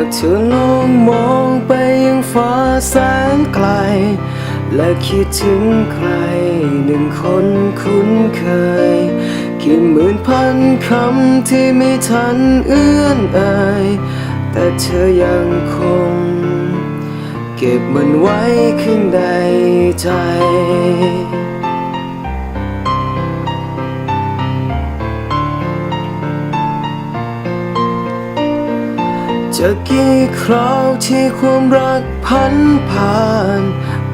ากเธอลองมองไปยังฟ้าแสนไกล และคิดถึงใครหนึ่งคนคุ้นเคย กี่หมื่นพันคำที่ไม่ทันเอื้อนเอ่ยแต่เธอยังคง เก็บมันไว้ข้างในใจ จะกี่คราวที่ความรักพันผ่าน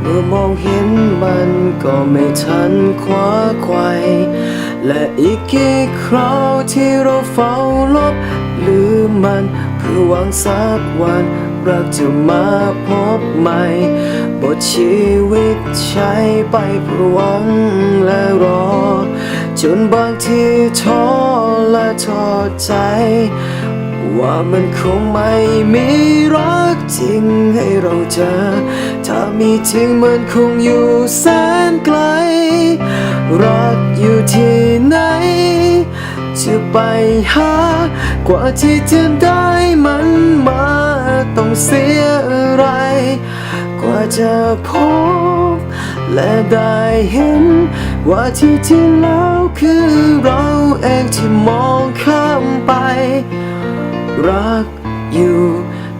เมื่อมองเห็นมันก็ไม่ทันคว้าไขวและอีกกี่คราวที่เราเฝ้าลบลืมมัน เพื่อหวังสักวัน รักจะมาพบใหม่ บทชีวิตใช้ไปเพื่อหวังและรอ จนบางทีท้อและท้อใจ ว่ามันคงไม่มีรักจริงให้เราเจอ ถ้ามีจริงมันคงอยู่แสนไกล รักอยู่ที่ไหน จะไปหา กว่าที่จะได้มันมาต้องเสียอะไร กว่าจะพบ และได้เห็น ว่าที่จริงแล้วคือเราเองที่มองข้ามไป รักอยู่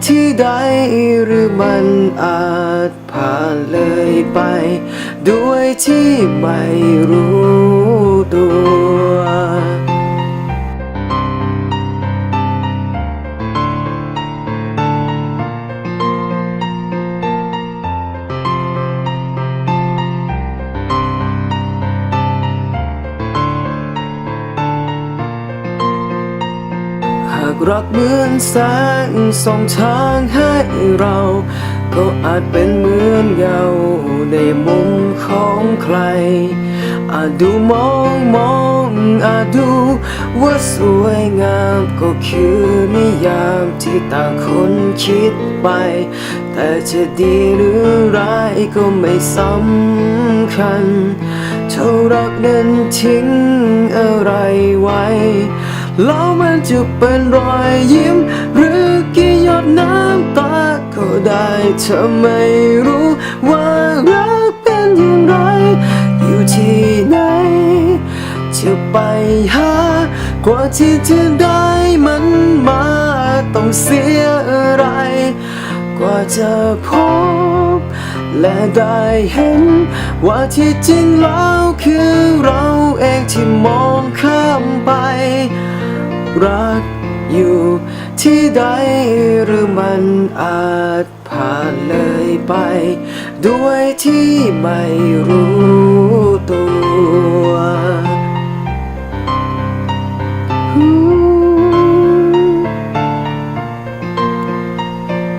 ที่ใดหรือมันอาจผ่านเลยไป ด้วยที่ไม่รู้ รักเหมือนแสงส่องทางให้เรา ก็อาจเป็นเหมือนเงาในมุมของใคร อาจดูมองมองอาจดูว่าสวยงามก็คือนิยามที่ต่างคนคิดไป แต่จะดีหรือร้ายก็ไม่สำคัญ เท่ารักนั้นทิ้งอะไรไว้ จะเป็นรอยยิ้ม หรือกี่หยดน้ำตาก็ได้เธอไม่รู้ว่ารักเป็นอย่างไร อยู่ที่ไหน จะไปหากว่าที่จะได้มันมาต้องเสียอะไร กว่าจะพบ และได้เห็น ว่าที่จริงแล้วคือเราเองที่มองข้ามไป รักอยู่ที่ใดหรือมันอาจผ่านเลยไป ด้วยที่ไม่รู้ตัว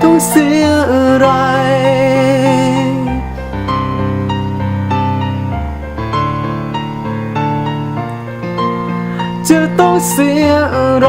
ต้องเสียอะไร เสียอะไร